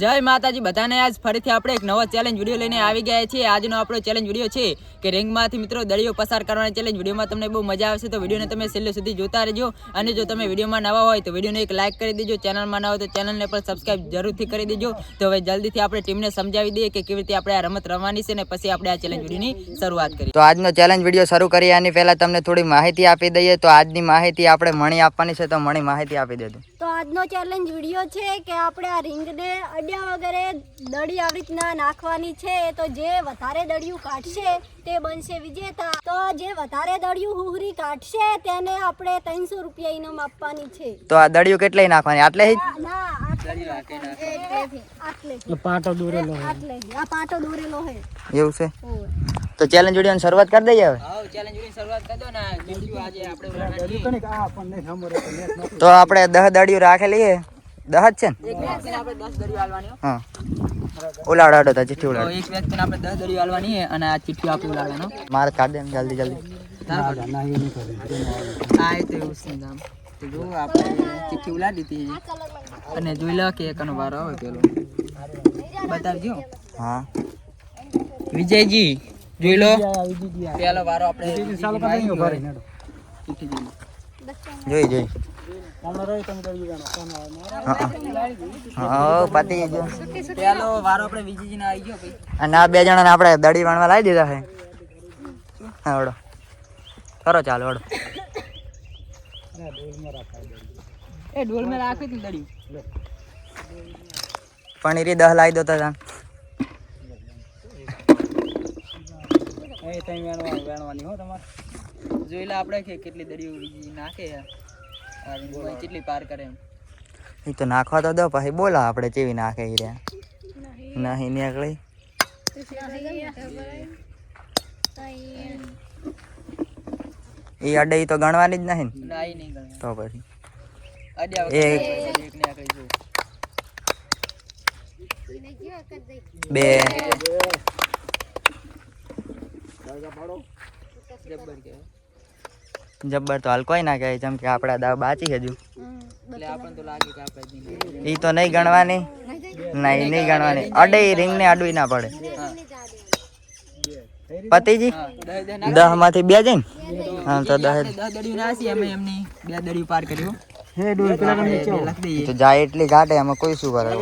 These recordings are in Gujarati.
જય માતાજી, બધાને આજ ફરીથી આપણે એક નવો ચેલેન્જ વીડિયો લઈને આવી ગયા છીએ. આજનો આપણો ચેલેન્જ વીડિયો છે કે રિંગમાંથી મિત્રો દળીઓ પસાર કરવાની ચેલેન્જ વિડીયોમાં તમને બહુ મજા આવશે, તો વિડીયોને તમે છેલ્લે સુધી જોતા રહેજો. અને જો તમે વિડીયોમાં નવા હોય, તો વિડીયોને એક લાઇક કરી દેજો. ચેનલમાં ન હોય, તો ચેનલને પણ સબસ્ક્રાઇબ જરૂરથી કરી દેજો. તો હવે જલ્દીથી આપણે ટીમને સમજાવી દઈએ કે કેવી રીતે આપણે આ રમત રમવાની છે ને પછી આપણે આ ચેલેન્જ વિડીયોની શરૂઆત કરીએ. તો આજનો ચેલેન્જ વીડિયો શરૂ કરીએ. એની પહેલા તમને થોડી માહિતી આપી દઈએ. તો આજની માહિતી આપણે મણી આપવાની છે, તો મણી માહિતી આપી દેજો. તો આજનો ચેલેન્જ વીડિયો છે કે આપણે આ રિંગને અડ્યા વગેરે દડી આવી રીતના નાખવાની છે. તો જે વધારે દડિયું કાઢશે તે બનશે વિજેતા. તો જે વધારે દડિયું હુહરી કાઢશે તેને આપણે ત્રણસો રૂપિયા ઇનામ આપવાની છે. તો આ દડિયું કેટલે નાખવાની? આટલે જ? ના આટલે પાટો દોરેલો આટલે આ પાટો દોરેલો હે એવું છે. તો ચેલેન્જ વિડીયોની શરૂઆત કરી દઈએ હવે. આવો ચેલેન્જ વીડિયો શરૂઆત કરી ને. આજે આપણે તો આપણે દહ દાડીઓ રાખેલી છે દહ જ છે ને? હો. હા. ઉલાડો તો ચિઠ્ઠી તો ઉલાડો. એક વ્યક્તિને આપણે દસ દડીઓ હાલવાની છે અને આ ચિઠ્ઠી આપણે ઉલાડવાનો મારે કાઢ દે ને જલ્દી જલ્દી. હા એ તો એવું છે નામ તો જો આપણે ચિઠ્ઠી ઉલાડી દીધી અને જોઈ લો કે એકનો વારો આવે પેલો. બતાવજો. હા. વિજયજી જોઈ લો. પેલો વારો આપણે ચિઠ્ઠી જોઈ. લો. જોઈ જોઈ. હા હા. પતી ગયો પેલો વારો આપણે વિજયજીને આવી ગયો અને આ બે જણાને આપણે દડી વાણવા લાવી દીધા છે. હા વડો કરો ચાલો વડો એ ડોલ મેં રાખી હતી દડ્યું પનીરી દહ લાવી દો તો એ તઈ વેણવા વેણવાની હો તમારે. જોઈ લો આપણે કે કેટલી દડીઓ વિજયજી નાખે આ રીંગમાં કેટલી પાર કરે એમ. એ તો નાખવા તો દો પછી બોલા આપણે ચેવી નાખે ઈ રહ્યા. નહીં નીકળી. એ અડે ઈ તો ગણવાની જ નહીં ને. ના ઈ નહીં ગણે તો પછી. અડ્યા એક. વખતે એક ને આકડી જો બે. જબ્બર કહેવાય. જબ્બર તો હાલ કોઈ ના કહે જેમ કે આપણા દાવ બાચી હજુ. એ તો લાગે કે આપણે જીતી ઈ તો નહીં ગણવાની. નહીં નહીં ગણવાની. અડે રિંગ ને અડવી ના પડે. પતિજી દહમાંથી બે જઈને? હા તો દહ આપણે નાસી અમે એમની બે દડીઓ પાર કર્યું. તો જાય એટલી કાઢે એમાં કોઈ શું કરે?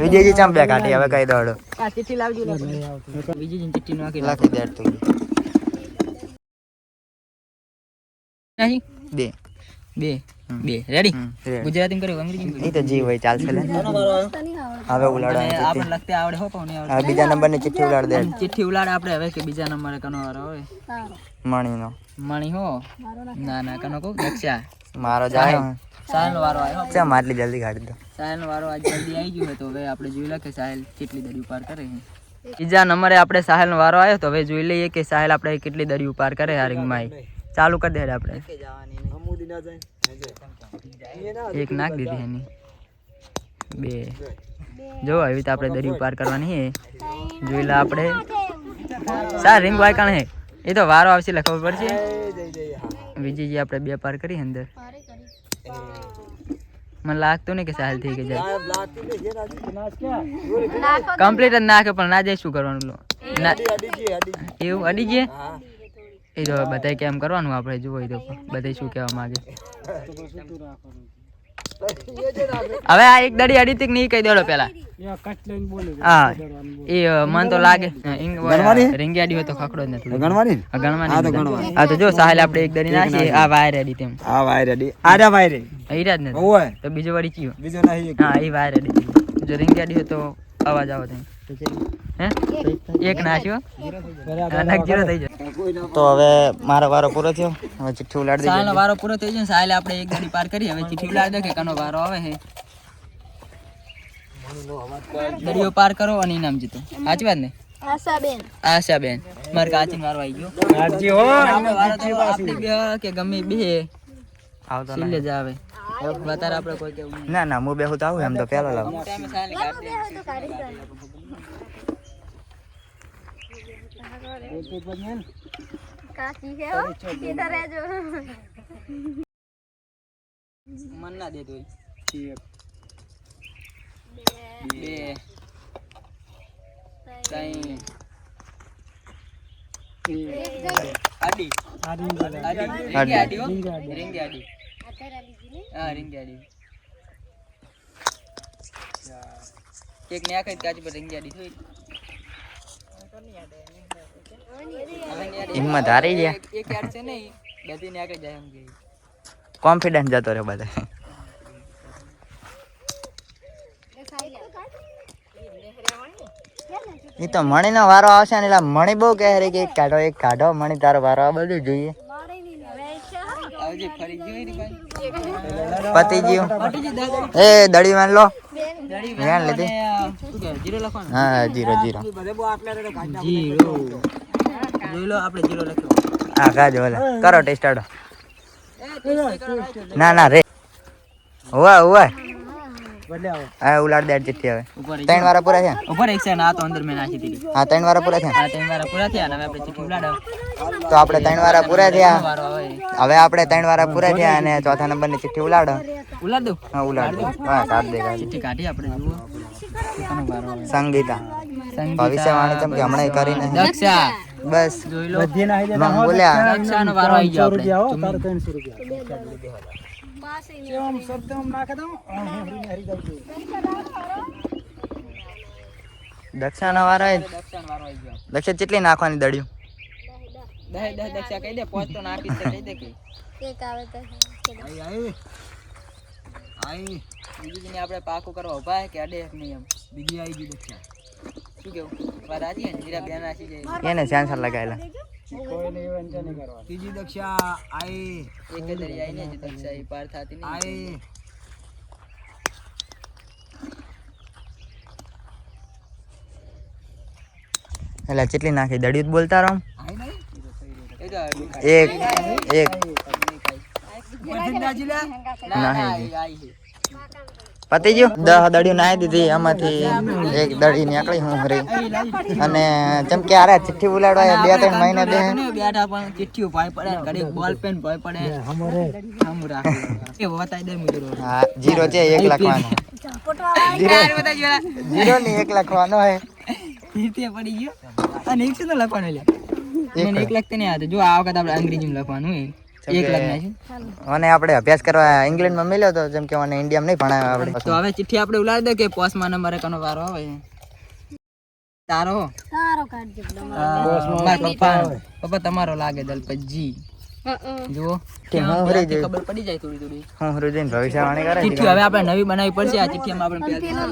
વિજયજી ચમ બે કાઢી હવે કઈ દોડો. ચિઠ્ઠી લાવજો. વિજયજી ચિઠ્ઠી નાખી લખી દે તું. નહીં બે. બે. બે. રેડી ગુજરાતી કર્યું અંગ્રેજી તો જી હોય ચાલશે લે. હવે ઉલાડો આપણે લખતે આવડે હો પણ આવડે. હવે બીજા નંબરની ચિઠ્ઠી ઉલાડ દે. ચિઠ્ઠી ઉલાડ આપણે હવે કે બીજા નંબર કનો વારો હવે મણી નો મણી હો? ના ના કનો કો દક્ષા. મારો જાય. સાહેલ વારો આવ્યો ચમ માટલી જલ્દી કાઢી દો. સાહેલ વારો આજ જલ્દી આવી ગયો તો હવે આપણે જોઈ લે કે સાહેલ કેટલી દડી પાર કરે છે. બીજા નંબરે આપણે સાહેલ નો વારો આવ્યો તો હવે જોઈ લઈએ કે સાહેલ આપણે કેટલી દડી પાર કરે આ રિંગમાં ચાલુ કરી દે આપણે. એક નાખ દીધી એની. બે. જો આવી રીતે આપણે દરિયું પાર કરવાની છે જોઈ લે આપણે. સાર રિંગ વાયકાણ હે? એ તો વારો આવશે લખવો પડશે? વિજયજી આપણે બે પાર કરી અંદર. મને લાગતું નહીં કે સાહેલ થઈ ગઈ જાય. કમ્પ્લીટ જ નાખે પણ ના જાય શું કરવાનું ના. એવું અડી જાય એ જો બધાય કેમ કરવાનું આપણે જુઓ એ તો બધાય શું કહેવા માંગે. હવે આ એક દડી અડી તીક નહીં કહી દેડો પેલા. હા એ મન તો લાગે. રીંગી હોય તો ખકડો જ નથી. ગણવાની? આ ગણવાની હા તો જો સાહેલ આપણે એક દડી નાખીએ. આ વાયર અડી તેમ. આ વાય રેડી આડા વાય રે જ નથી. તો બીજો વળી ચિયો. બીજો નહીં હા એ વાયર અડી જો રીંગી હોય તો અવાજ આવો તેમ એક નાખ્યો નક જીરો થઈ જાય તો હવે મારો વારો પૂરો થયો. હવે ચિઠ્ઠી ઉલાડી દીધી વારો પૂરો થઈ ગયો ને આપણે એક ગાડી પાર કરી હવે ચીઠી ઉલાડી દે કે કનો વારો આવે છે દરિયો પાર કરો અને ઇનામ જીતો. સાચી વાત ને? આશાબેન. આશા બેન મારે કાચી વારો આવી ગયો. કાઢજી હો. આપણે વારો તો આપણી બે કે ગમે બે. આવતો છેલ્લે જ આવે. વધારે આપણે કોઈ કેવું ના ના હું બેહું તો આવું એમ તો પેલો લાવ. દે. દે કાચી છે હો સીધા રહેજો મન ના દેતો હોય. બે. ત્રણ. આડી. આડી. રીંગી આડી આડી. હા રીંગી આડી એક ને આખી કાચ પર રીંગી આડી થોઈ હિંમત હારી ગયા એક એક યાર છે નહીં બધી ને આગળ જાય એમ કે કોન્ફિડન્સ જતો રહ્યો બધે એ તો મણીનો વારો આવશે ને એટલે મણી બહુ કહે છે કે એક કાઢો એક કાઢો મણી તારો વારો આ બધું જોઈએ આવજે ફરી ગયો એની પાસે પતી ગયું એ દડી માન લો. વેણ લીધી હા જીરો જીરો. જીરો. જોઈ લો આપણે જીરો લખ્યો. હા ગાજો ઓલે. કરો ટેસ્ટ આડો. ના ના રે. હોવા હોવા. હા ઉલાડ દે ચિઠ્ઠી હવે. ત્રણ વારા પૂરા થયા? ઉપર એક છે ને આ તો અંદર મેં નાખી દીધી. હા ત્રણ વારા પૂરા થયા? હા ત્રણ વાળા પૂરા થયા ને હવે આપણે ચિઠ્ઠી ઉલાડો તો આપણે ત્રણ વારા પૂરા થયા. હવે. આપણે ત્રણ વારા પૂરા થયા અને ચોથા નંબરની ચિઠ્ઠી ઉલાડો. ઉલાડ દઉં હા ઉલાડ દઉં હા કાઢ દે ચિઠ્ઠી કાઢી આપણે જુઓ. વારો સંગીતા. ભવિષ્યવાણી ચમ કે હમણાં કરીને દક્ષા. બસ. બધી નાખી દે બોલ્યા દક્ષાનો વારો આવી ગયો આપણે. દક્ષાનો વારો એ દક્ષાનો વારો આવી ગયો. દક્ષા કેટલી નાખવાની દડ્યું દહે દહ દક્ષા કહી દે પોચ તો નાખી કહી દે કે. એક આવે તો બીજી દિને આપણે પાકું કરવા ઊભા કે અડે નહીં એમ. બીજી આવી ગઈ દક્ષા. શું કેવું? વાત ને? જીરા બેન જાય એને સેન્સર લગાવેલા ત્રીજી દક્ષા આઈ. એક જ ને દક્ષા એ પાર થતી નહીં આઈ. એટલે કેટલી નાખી? દડિયું બોલતા રહો. આઈ નહીં? એ તો એક એક. નાહી પતી ગયું દહ દડીઓ નાહી દીધી એમાંથી એક દડી નીકળી હું હરી અને જેમ કે અરે ચિઠ્ઠી ઉલાડવા બે ત્રણ મહિને બે. બેઠા પણ ચિઠ્ઠીઓ ભાઈ પડે ઘડી બોલ પેન ભાઈ પડે. હમું રાખે. એ વતાઈ દે મુજરો હા જીરો છે એક લખવાનો. જીરો. જીરો. ની એક લખવાનો હે કીર્તિ પડી ગયો. અને એક શું ને લખવાનું લે? મને એક લખતે નહીં આવતું. જો આ વખત આપણે અંગ્રેજીમાં લખવાનું હે એક અને આપણે અભ્યાસ કરવા ઇંગ્લેન્ડમાં મળ્યો હતો જેમ કે મને ઇન્ડિયામાં નહીં ભણાવ્યો આપણે તો હવે ચિઠ્ઠી આપણે ઉલાડી દે કે પોસ્ટમાં નંબર કનો વારો આવે? તારો તારો કાઢજો મારા. પપ્પા. પપ્પા તમારો લાગે દલપતજી. જુઓ. કે હું હરી જઈ ખબર પડી જાય થોડી થોડી. હું હરી જઈને ભવિષ્યવાણી કરે ચિઠ્ઠી હવે આપણે નવી બનાવી પડશે. આ ચિઠ્ઠીમાં આપણે પહેલા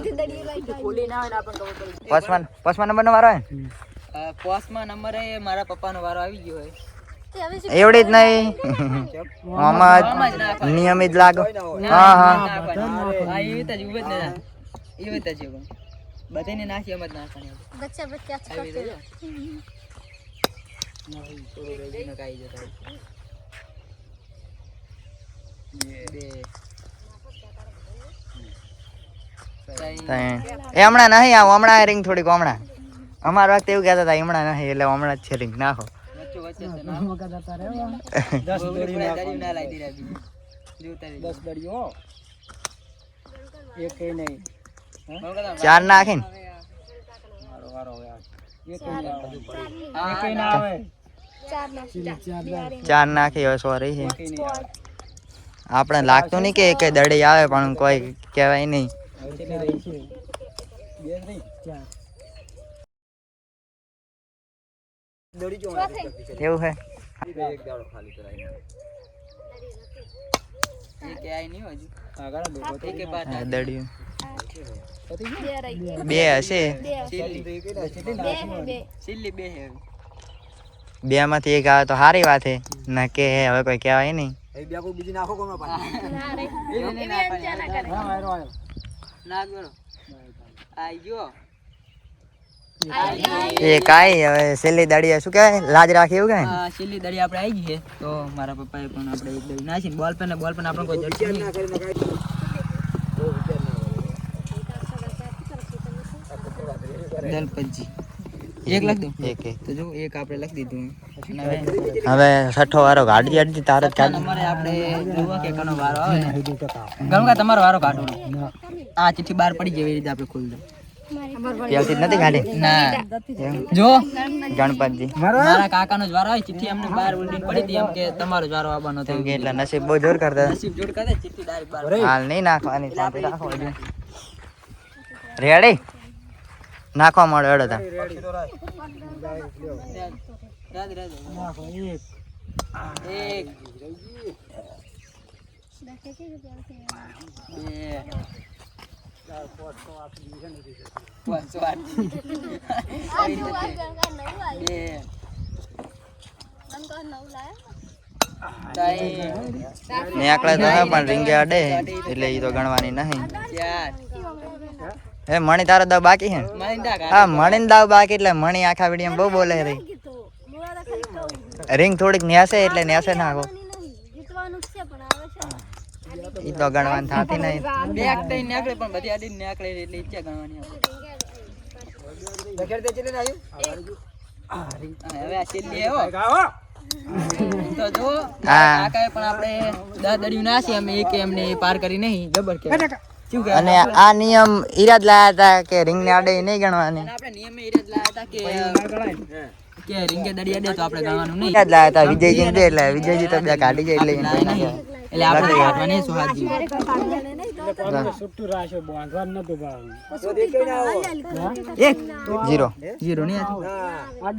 પચપન પચપન નંબર નો વારો આવે પોસ્ટમાં નંબર એ મારા પપ્પાનો વારો આવી ગયો હોય. એવડી જ નહીં. નાખવાનું. નિયમિત લાગો. હા હા. બધાને નાખી. એમ જ નાખવાની. બચ્ચા બચ્ચા. એ હમણાં નહીં આવું હમણાં રિંગ થોડીક હમણાં. અમારા વખતે એવું કહેતા હતા હમણાં નહીં એટલે હમણાં જ છે રિંગ નાખો. ચાર નાખીને વારો વારો હવે આ. એક હા, કઈ ના. આવે. ચાર નાખી. હવે સોરી છે. આપણે લાગતું નહીં કે એક દડી આવે પણ કોઈ કહેવાય નહીં. ના. દડિયું બે હશે છેલ્લી. છેલ્લી બે છે હવે. બે માંથી એક આવે તો સારી વાત છે ના કે હવે કોઈ કહેવાય નહીં એ બે કોઈ બીજી નાખો કોનો પાછી એને નહીં નાખવાની. હા વાયરો આવ્યો નાખ દો. આઈ ગયો. એ કાઈ હવે છેલ્લી દાડી શું કહેવાય? લાજ રાખી એવું કહેવાય છેલ્લી દાડી આપણે આવી ગઈ છે. તો મારા પપ્પાએ પણ આપણે એક દાડી નાખીને બોલ પેન બોલ પેન આપણે કોઈ જડશે નહીં. એક લખ દઉં? એક તો જો એક આપણે લખી દીધું અને હવે છઠ્ઠો વારો ગાડી ગાડી તાર તમારે આપણે જોવા કે કનો વારો આવે ગમ તમારો વારો કાઢો આ ચિઠ્ઠી બહાર પડી જેવી એવી રીતે આપણે ખોલી દો ત્યાંથી નથી કાઢી ના. જો. ગણપતજી. મારા? કાકાનો જ વારો હોય. ચિઠ્ઠી અમને બહાર ઉલટીને પડી હતી એમ કે તમારો જ વારો આવવાનો થયો કે એટલા નસીબ બહુ જોર કરતા. નસીબ જોર કરે ચિઠ્ઠી ડાયરેક્ટ બહાર હાલ નહીં નાખવાની સાથે રાખો રેડી નાખવા મળે રાજ રાજ એક. આકડા તો પણ રીંગે અડે એટલે ઈ તો ગણવાની નહીં. હે મણી તારો દાવ બાકી હે? હા મણી દાવ બાકી એટલે મણી આખા વીડિયો બહુ બોલે રે. રિંગ થોડીક ન્યાસે એટલે ન્યાસે નાખો. જીતવાનું છે પણ ઈ તો ગણવાન થાતી નહીં બે આંકડા ઈ નીકળે પણ બધી આડી નીકળે એટલે ઈચ્છા ગણવાની આપણે. હા, હવે આ છેલ્લી આવ્યો. તો જો. કાકાએ પણ આપણે દસ ના છે અમે એક એમને પાર કરી નહીં જબર કે અને આ નિયમ ઈરાદ લાયા હતા કે રિંગ ને આડે નહીં ગણવાની આપણે નિયમ ઈરાદ લાયા હતા કે કે રીંગે દડી અડે તો આપણે ગણવાનું નહીં. ઈરાદ લાયા હતા વિજયજી દે એટલે વિજયજી તો બે કાઢી જાય એટલે લાય એટલે આપણે કાઢવાની સુહાજી એક જીરો. જીરો નહીં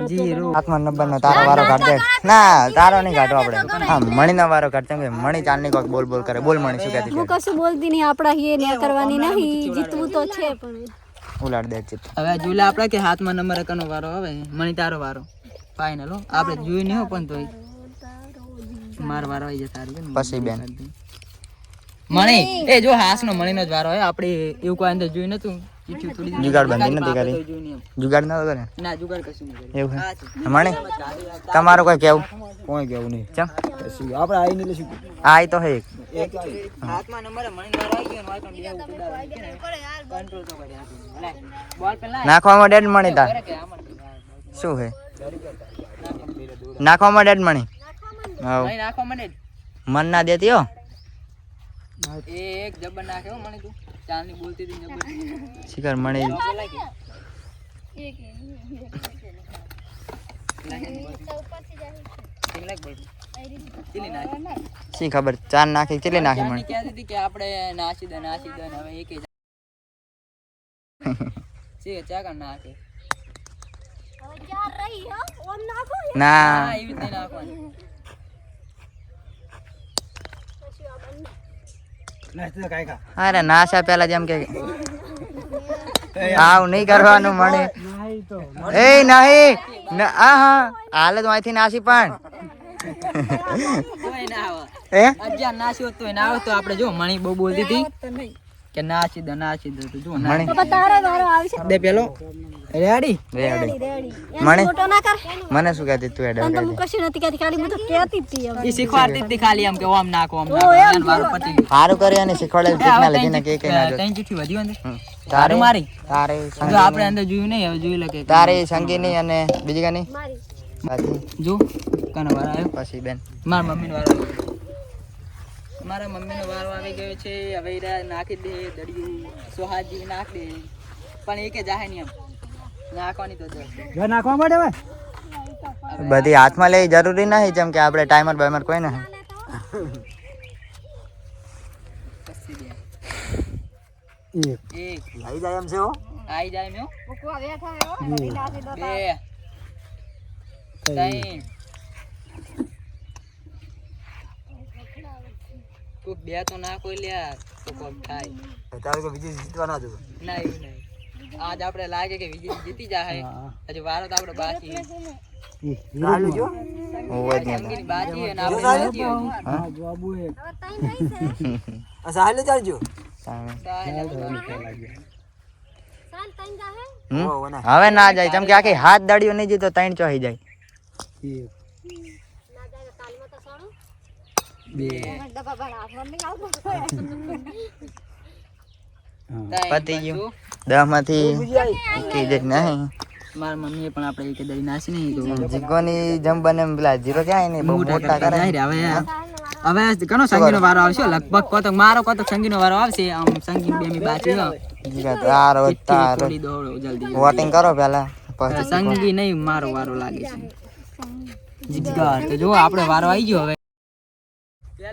જીરો. હાથમાં નંબર નો તારો વારો કાઢ દે. ના તારો નહીં કાઢો આપણે. હા મણી નો વારો કાઢ કે મણી ચાંદની કોક બોલ બોલ કરે. બોલ મણી શું કહેતી હું કશું બોલતી નહીં. આપણા હિયે ને કરવાની નહીં. જીતવું તો છે પણ. ઉલાડ દે ચિત હવે જોલે આપણે કે હાથમાં નંબર એકનો વારો આવે. મણી તારો વારો. ફાઇનલ હો. આપણે જોઈ નહીં હો પણ તોય. મારો વારો આવી ને? પછી બેન. મણી. એ જો હાસનો મણીનો જ વારો હોય. આપણે એવું કોઈ અંદર જોયું નતું. જુગાડ બંધી નથી કરી તો જુગાડ ના કરે? એમ. ના જુગાડ કશું નહીં એવું છે. મણી તમારું કઈ કેવું? કોઈ કેવું નહીં. ચમ? આપણે તો હે એક. હાથમાં નંબર મણીનો આવી ગયો ને વાયકણ બે ઉડાડવાનું છે ને. કંટ્રોલ તો કરી બોલ પેલા નાખવામાં ડેડ મણી આમાં શું હે? નાખવામાં ડેડ મણી. મન ના દેતી હો. એક જબર નાખે હો તું. ચાંદની બોલતી હતી ને જબર શિખર મણી? શી ખબર? ચાર નાખી કેટલી નાખી મને કહેતી હતી કે આપણે નાસી દે નાસી દે હવે એકે જ- ચાકર નાખે? હવે ચાર રહી હો. ઓમ નાખો? ના. એવી રીતે નાખવાની. અરે નાશા પેલા જેમ કે આવ નહીં કરવાનું મળે એ નહીં ન- આ હા હાલ તો અહીંથી નાસી પણ. તોય ના આવે. એ નાસી હોત તોય ના આવે તો આપણે જો મણી બહુ બોલતી હતી. કે ના સીધો ના સીધો તો જો ના મણી તારો વારો આવશે દે પેલો. Ready ready ready Mani. Photo ના કર. મને શું કહેતી તું એડે તો હું કશું નથી કહેતી ખાલી હું તો કહેતી હતી એમ. ઈ શીખવાડતી હતી ખાલી એમ કે ઓમ નાખો ઓમ નાખો. એમ વારો પતી હારું કરે અને શીખવાડે એ ચીકના લગીને કે કે ના જો ત્રણ ચિઠ્ઠી વધી હોય તારે મારી? તારે જો આપણે અંદર જોયું નહીં હવે જોઈ લકે કે તારે સંગીની અને બીજી કાની? મારી. બાકી. જો કનો વારો આવ્યો? પછી બેન. મારા મમ્મીનો વારો આવ્યો. મારા મમ્મીનો વારો આવી ગયો છે હવે નાખી દે દડિયું સોહાજી નાખી દે. પણ એ કે જાહે નહીં એમ. નાખવાની તો નાખવા માટે હવે? બધી હાથમાં લેવી જરૂરી નહીં જેમ કે આપણે ટાઈમર બાઈમર કોઈ નહીં. આવી જાય એમ છે આવી જાય દો બે. ત્રણ. કોક બે તો નાખો લ્યા તો કોક થાય. તારે કોઈ બીજી જીતવા ના જવું ના એવું નહીં. આજ આપણે લાગે કે વિજય જીતી જાય હજુ વારો તો આપણે બાકી છે. ચાલુ જો હોવ જ નહીં સંગીની બાજી અને આપણે બાજી હજુ. હા જવાબુ એક હવે ત્રણ રહી છે આ સાહેલ ચાલજો. સામે. સાહેલ આપણે સાલ ત્રણ જાહે હમ? હો, ના. હવે ના જાય. જેમ કે આખી હાથ દડિયો નહીં જીતો ત્રણ ચોહી જાય એક ના જાય તો તાલમાં તો સણું બે પતી ગયું. દહમાંથી નહીં મારા મમ્મીએ પણ આપણે એક દરી નાસી નહીં જીગોની જમ બને એમ પેલા જીરો ક્યાં નહીં બહુ મોટા કરે હવે ઘણો સંગીનો વારો આવશે લગભગ કોતક મારો કોતક સંગીનો વારો આવશે આમ સંગીન બે બાકી. તારો તારો જલ્દી વોટિંગ કરો પેલા સંગી નહીં મારો વારો લાગે છે જીગા તો જો આપણે વારો આવી ગયો હવે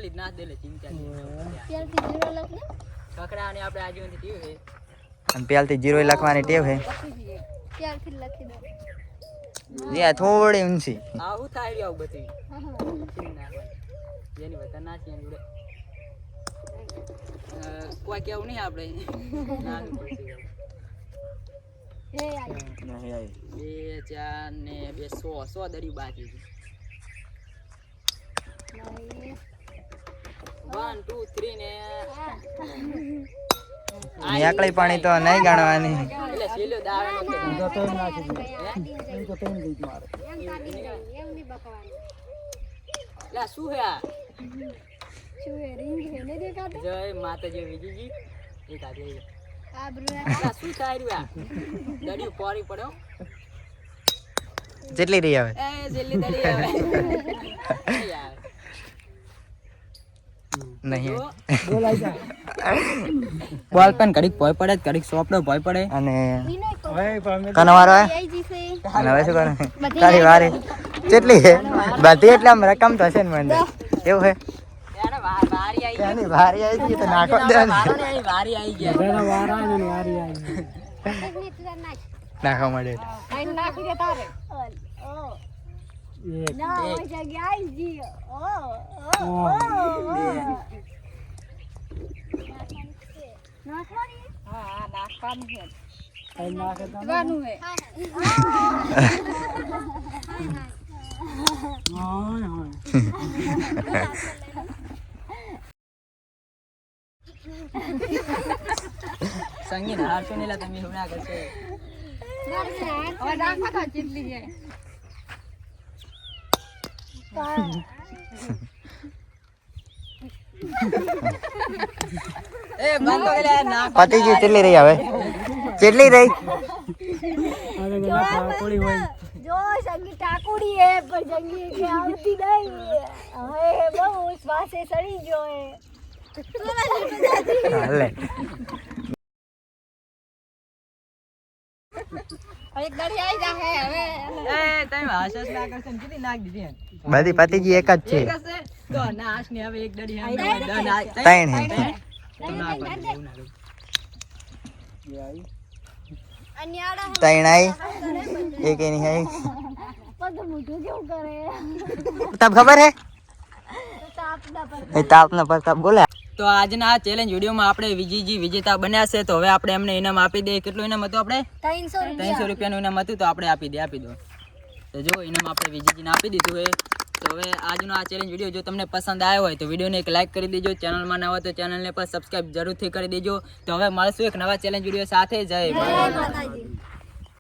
પેલી ના દેલે ચિંતા ત્યારથી જીરો લખ ને કકડા ને આપણે આજે ટીવી છે. અને પેલથી જીરો લખવાની ટેવ હે જ લખી દો. જ્યાં થોડી ઊંચી. આવું થાય રહ્યો આવું બધું. જેની વતન ના છે જોડે. કોઈ કેવું નહીં આપણે. બે ચાર ને બે સો. સો દરી બાકી છે વન ટુ થ્રી ને એકલી પાણી તો નહીં ગણવાની જય માતાજી વિજયજી એક લા શું થાય રહ્યું આ? દડિયું પોરી પડ્યો જેટલી રહી આવે. એ છેલ્લી દડી આવે. નહીં. બોલ પણ ઘડીક ભય પડે કડીક સોપડો ભય પડે. અને કનો વારો હે હવે શું કરે? તારી વારી કેટલી છે? બધી એટલે આમ રકમ તો હશે ને મને. એવું હે એને વારી આવી ગઈ. તો નાખો આવી આવે નાખવા મળે નાખી દે તારે. ઓય જગ્યા આઈ જી ઓ ઓ ઓ નાખવાની હા નાખવાની છે કઈ નાખે તો નાખવાનું છે હોય હોય સંગીત હારશો નહીં તમે એવું ના કરશો હવે નાખવા તો ચીટલી છે એ બંધ તો એટલે ના પતી ગયું કેટલી રહી હવે? કેટલી રહી? જો સંગી ટાકુડી હે પણ સંગી કે આવતી નહીં. હવે બહુ શ્વાસે સડી ગયો હે બધી પતિજી એક જ છે. ના ને ના- ના- ના- ત્રણ હે ના ના ત્રણ આઈ. એક એની કરે? તબ ખબર હે? તાપના પર તાપ તાપના પ્રતાપ બોલે. તો આજના ચેલેન્જ વિડીયોમાં આપણે વિજયજી વિજેતા બન્યા છે તો હવે આપણે એમને ઇનામ આપી દઈએ. કેટલું ઇનામ હતું આપણે? ત્રણસો ત્રણસો રૂપિયાનું ઇનામ હતું તો આપણે આપી દે આપી દો. તો જો ઇનામ આપણે વિજયજીને આપી દીધું હોય તો હવે આજનો આ ચેલેન્જ વીડિયો જો તમને પસંદ આવ્યો હોય તો વિડીયોને એક લાઇક કરી દેજો. ચેનલમાં નવા હોય તો ચેનલને પણ સબસ્ક્રાઈબ જરૂરથી કરી દેજો. તો હવે મળશું એક નવા ચેલેન્જ વીડિયો સાથે. જય. માતાજી.